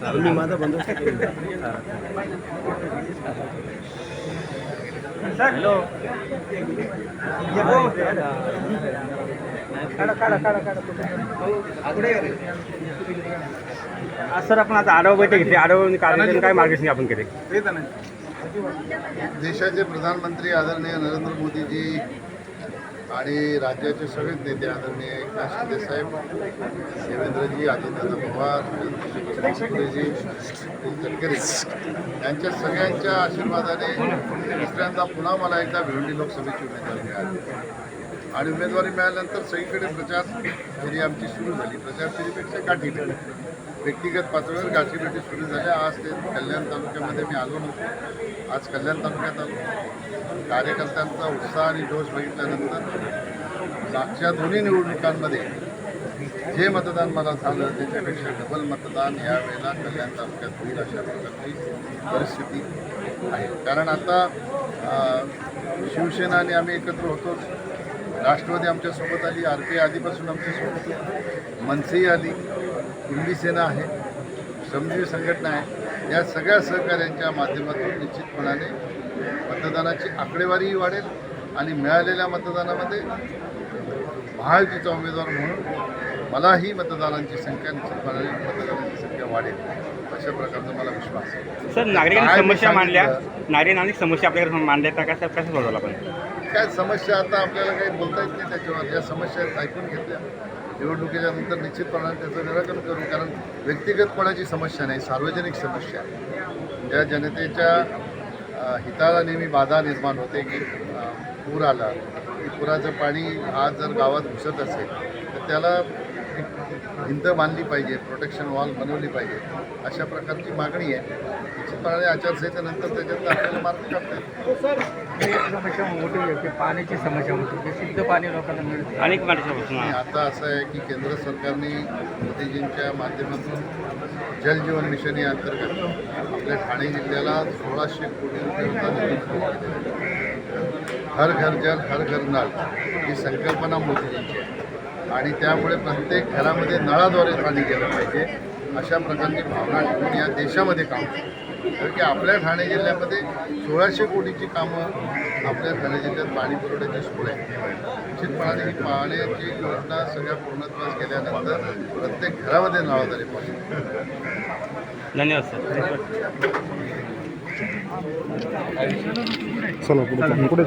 मी माझा बंदोबस्त. हॅलो. आज सर आपण आता आढावा बैठक घेतली. आढावा कार्यक्रम काय मार्गदर्शन आपण केले देशाचे प्रधानमंत्री आदरणीय नरेंद्र मोदीजी आणि राज्याचे सगळेच नेते आदरणीय एकनाथ शिंदे साहेब देवेंद्रजी आदित्यनाथ पवार मुख्यमंत्रीजी गडकरी यांच्या सगळ्यांच्या आशीर्वादाने दुसऱ्यांदा पुन्हा मला एकदा भिवंडी लोकसभेची उमेदवारी मिळाली. आणि उमेदवारी मिळाल्यानंतर सगळीकडे प्रचार फेरी आमची सुरू झाली. प्रचार फेरीपेक्षा काठी व्यक्तिगत पातळीवर गाठीभेटी सुरू झाल्या. आज ते कल्याण तालुक्यामध्ये मी आलो नव्हतो. आज कल्याण तालुक्यात आलो कार्यकर्त्यांचा उत्साह आणि जोश बघितल्यानंतर मागच्या दोन्ही निवडणुकांमध्ये जे मतदान मला झालं त्याच्यापेक्षा डबल मतदान यावेळेला कल्याण तालुक्यात होईल अशा प्रकारची परिस्थिती आहे. कारण आता शिवसेना आणि आम्ही एकत्र होतोच. राष्ट्रवादी आमच्यासोबत आली आर पी आधीपासून आमच्यासोबत मनसेही आली. कुणबी सेना आहे श्रमजीवी संघटना आहे. या सगळ्या सहकार्यांच्या माध्यमातून निश्चितपणाने मतदानाची आकडेवारीही वाढेल आणि मिळालेल्या मतदानामध्ये महायुतीचा उमेदवार म्हणून मलाही मतदारांची संख्या निश्चितपणाने मतदारांची संख्या वाढेल अशा प्रकारचा मला विश्वास आहे. सर नागरिकांनी समस्या मांडल्या? नागरिकांनी समस्या आपल्याकडे मांडल्या तर कसं कसं सोडवलं आपण? काय समस्या आता आपल्याला काही बोलता येत नाही त्याच्यावर. या समस्या ऐकून घेतल्या. निवडणुकीच्या नंतर निश्चितपणाने त्याचं निराकरण करू कारण व्यक्तिगत कोणाची समस्या नाही सार्वजनिक समस्या आहे. ज्या जनतेच्या हिताला नेहमी बाधा निर्माण होते की पूर आला की पुराचं पाणी आज जर गावात घुसत असेल तर त्याला भिंत बांधली पाहिजे प्रोटेक्शन वॉल बनवली पाहिजे अशा प्रकारची मागणी आहे. निश्चितपणाने आचारसंहितेनंतर त्याच्यात आपल्याला मार्ग काढता येईल एक समस्या मोठी आहे की पाण्याची समस्या होती शुद्ध पाणी लोकांना मिळते. अनेक माणसापासून आणि आता असं आहे की केंद्र सरकारने मोदीजींच्या माध्यमातून जल जीवन मिशन या अंतर्गत आपल्या ठाणे जिल्ह्याला सोळाशे कोटी रुपये. हर घर जल हर घर नळ ही संकल्पना मोदीजींची आहे. आणि त्यामुळे प्रत्येक घरामध्ये नळाद्वारे पाणी गेलं पाहिजे. अशा प्रकारची भावना ठेवून या देशामध्ये काम. कारण की आपल्या ठाणे जिल्ह्यामध्ये सोळाशे कोटीची कामं आपल्या ठाणे जिल्ह्यात पाणी पुरवठ्याची सोय आहे. निश्चितपणाने ही पाण्याची योजना सगळ्या पूर्णत्वास गेल्यानंतर प्रत्येक घरामध्ये नळाद्वारे पाहिजे धन्यवाद सर. चला पुढे